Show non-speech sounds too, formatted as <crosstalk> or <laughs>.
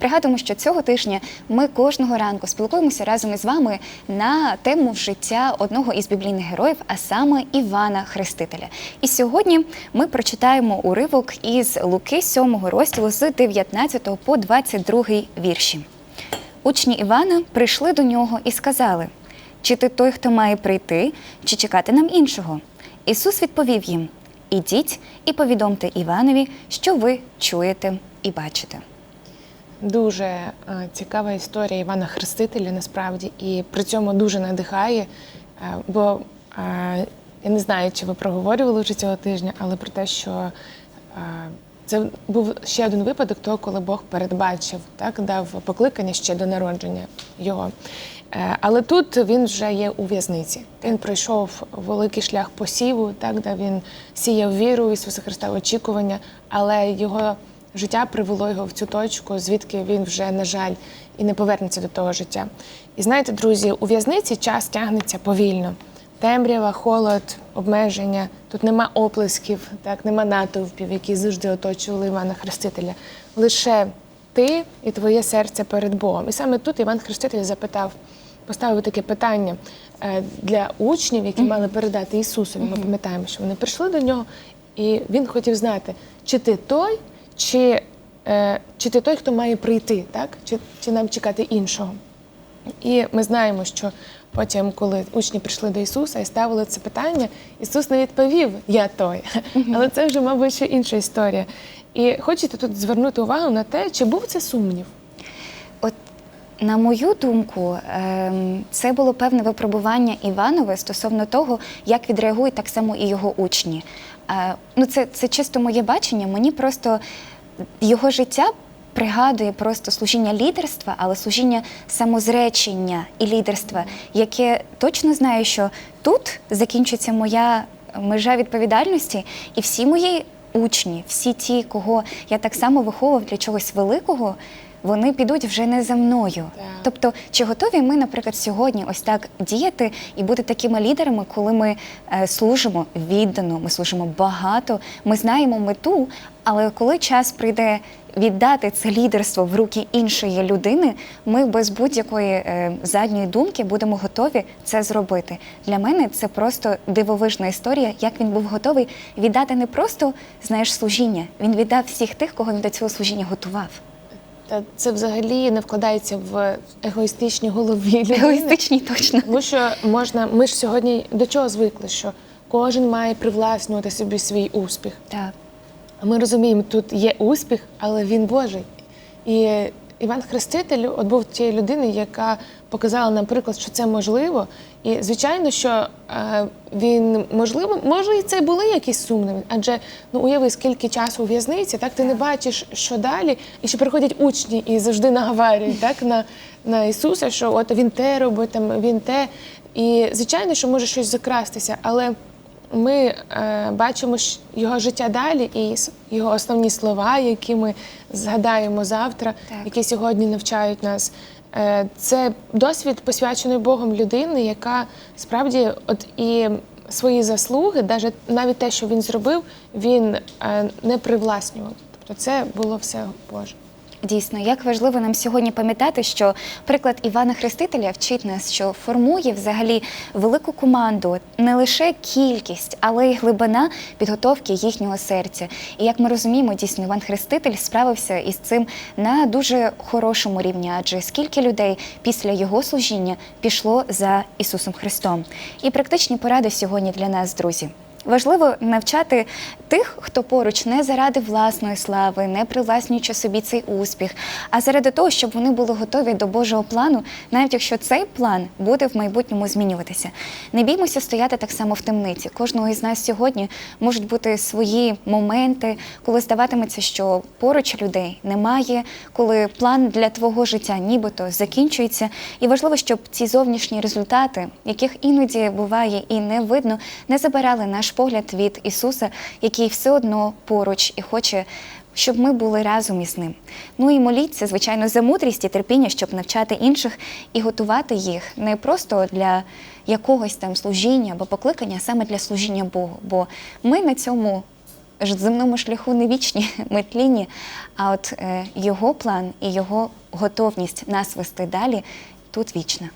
Пригадуємо, що цього тижня ми кожного ранку спілкуємося разом із вами на тему життя одного із біблійних героїв, а саме Івана Хрестителя. І сьогодні ми прочитаємо уривок із Луки 7 розділу з 19 по 22 вірші. Учні Івана прийшли до нього і сказали: Чи ти той, хто має прийти, чи чекати нам іншого? Ісус відповів їм: Ідіть і повідомте Іванові, що ви чуєте і бачите. Дуже е, цікава історія Івана Хрестителя насправді, і при цьому дуже надихає. е, Бо е, я не знаю, чи ви проговорювали вже цього тижня, але про те, що це був ще один випадок того, коли Бог передбачив, так дав покликання ще до народження його. Але тут він вже є у в'язниці. Він пройшов великий шлях посіву, так де він сіяв віру в Ісуса Христа, очікування, але його життя привело його в цю точку, звідки він вже, на жаль, і не повернеться до того життя. І знаєте, друзі, у в'язниці час тягнеться повільно. Темрява, холод, обмеження. Тут нема оплесків, так нема натовпів, які завжди оточували Івана Хрестителя. Лише ти і твоє серце перед Богом. І саме тут Іван Хреститель запитав, поставив таке питання е, для учнів, які мали передати Ісусові. Ми пам'ятаємо, що вони прийшли до нього, і він хотів знати, чи ти той, чи, е, чи ти той, хто має прийти, так? Чи, чи нам чекати іншого. І ми знаємо, що потім, коли учні прийшли до Ісуса і ставили це питання, Ісус не відповів Я той. Але це вже, мабуть, ще інша історія. І хочете тут звернути увагу на те, чи був це сумнів? На мою думку, ем, це було певне випробування Іванове стосовно того, як відреагують так само і його учні. Е, Ну, це, це чисто моє бачення. Мені просто його життя пригадує просто служіння лідерства, але служіння самозречення і лідерства, яке точно знаю, що тут закінчиться моя межа відповідальності, і всі мої учні, всі ті, кого я так само виховував для чогось великого, вони підуть вже не за мною. Так. Тобто, чи готові ми, наприклад, сьогодні ось так діяти і бути такими лідерами, коли ми е, служимо віддано, ми служимо багато, ми знаємо мету, але коли час прийде віддати це лідерство в руки іншої людини, ми без будь-якої е, задньої думки будемо готові це зробити. Для мене це просто дивовижна історія, як він був готовий віддати не просто знаєш служіння, він віддав всіх тих, кого він до цього служіння готував. Та це взагалі не вкладається в егоїстичній голові людини. Егоїстичні точно. Тому що можна, ми ж сьогодні до чого звикли, що кожен має привласнювати собі свій успіх. Так. А Ми розуміємо, тут є успіх, але він Божий. І Іван Хреститель от був тією людиною, яка показала нам приклад, що це можливо. І звичайно, що е, він можливо, може, і це були якісь сумніви, адже ну уяви, скільки часу у в'язниці, так ти не бачиш, що далі, і ще приходять учні і завжди наговарюють <laughs> так на, на Ісуса, що от він те робить, там він те. І звичайно, що може щось закрастися, але ми е, бачимо його життя далі і його основні слова, які ми згадаємо завтра, Так. які сьогодні навчають нас. Е, це досвід посвячений Богом людини, яка справді от і свої заслуги, навіть навіть те, що він зробив, він е, не привласнював. Тобто це було все Боже. Дійсно, як важливо нам сьогодні пам'ятати, що приклад Івана Хрестителя вчить нас, що формує взагалі велику команду не лише кількість, але й глибина підготовки їхнього серця. І як ми розуміємо, дійсно Іван Хреститель справився із цим на дуже хорошому рівні, адже скільки людей після його служіння пішло за Ісусом Христом. І практичні поради сьогодні для нас, друзі. Важливо навчати тих, хто поруч не заради власної слави, не привласнюючи собі цей успіх, а заради того, щоб вони були готові до Божого плану, навіть якщо цей план буде в майбутньому змінюватися. Не біймося стояти так само в темниці. Кожного із нас сьогодні можуть бути свої моменти, коли здаватиметься, що поруч людей немає, коли план для твого життя нібито закінчується. І важливо, щоб ці зовнішні результати, яких іноді буває і не видно, не забирали наш погляд від Ісуса, який все одно поруч і хоче. Щоб ми були разом із ним. Ну і моліться, звичайно, за мудрість і терпіння, щоб навчати інших і готувати їх не просто для якогось там служіння або покликання, а саме для служіння Богу. Бо ми на цьому земному шляху не вічні, <laughs> ми тлінні, а от е, його план і його готовність нас вести далі тут вічна.